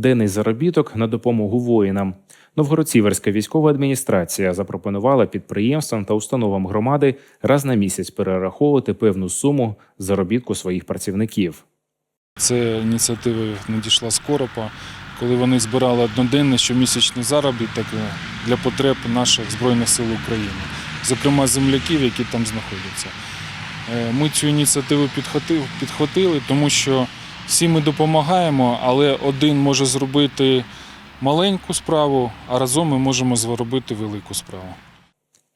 денний заробіток на допомогу воїнам. Новгород-Сіверська військова адміністрація запропонувала підприємствам та установам громади раз на місяць перераховувати певну суму заробітку своїх працівників. Це ініціатива надійшла з Коропа, коли вони збирали одноденний щомісячний заробіток е, для потреб наших Збройних сил України, зокрема земляків, які там знаходяться. Е, Ми цю ініціативу підхватили, тому що всі ми допомагаємо, але один може зробити маленьку справу, а разом ми можемо зробити велику справу.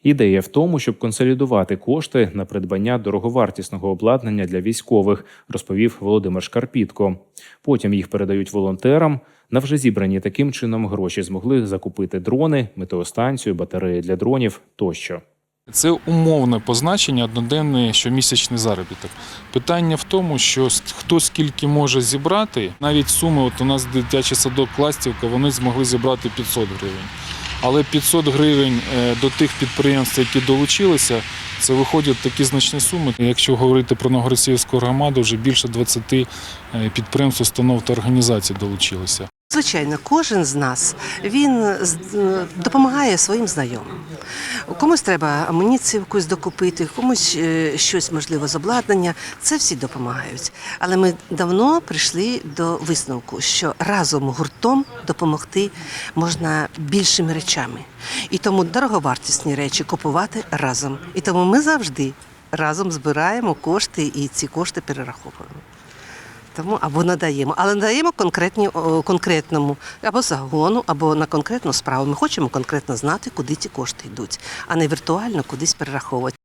Ідея в тому, щоб консолідувати кошти на придбання дороговартісного обладнання для військових, розповів Володимир Шкарпітко. Потім їх передають волонтерам. На вже зібрані таким чином гроші змогли закупити дрони, метеостанцію, батареї для дронів тощо. Це умовне позначення одноденний щомісячний заробіток. Питання в тому, що хто скільки може зібрати, навіть суми, от у нас дитячий садок Кластівка, вони змогли зібрати 500 гривень. Але 500 гривень е, до тих підприємств, які долучилися, це виходять такі значні суми. Якщо говорити про Новгородсіївську громаду, вже більше 20 е, підприємств, установ та організацій долучилися. Звичайно, кожен з нас він е, допомагає своїм знайомим. Комусь треба амуніцію якусь докупити, комусь е, щось можливо з обладнання. Це всі допомагають. Але ми давно прийшли до висновку, що разом гуртом допомогти можна більшими речами. І тому дороговартісні речі купувати разом. І тому ми завжди разом збираємо кошти і ці кошти перераховуємо. Тому або надаємо, але надаємо конкретні конкретному або загону, або на конкретну справу. Ми хочемо конкретно знати, куди ці кошти йдуть, а не віртуально кудись перераховувати.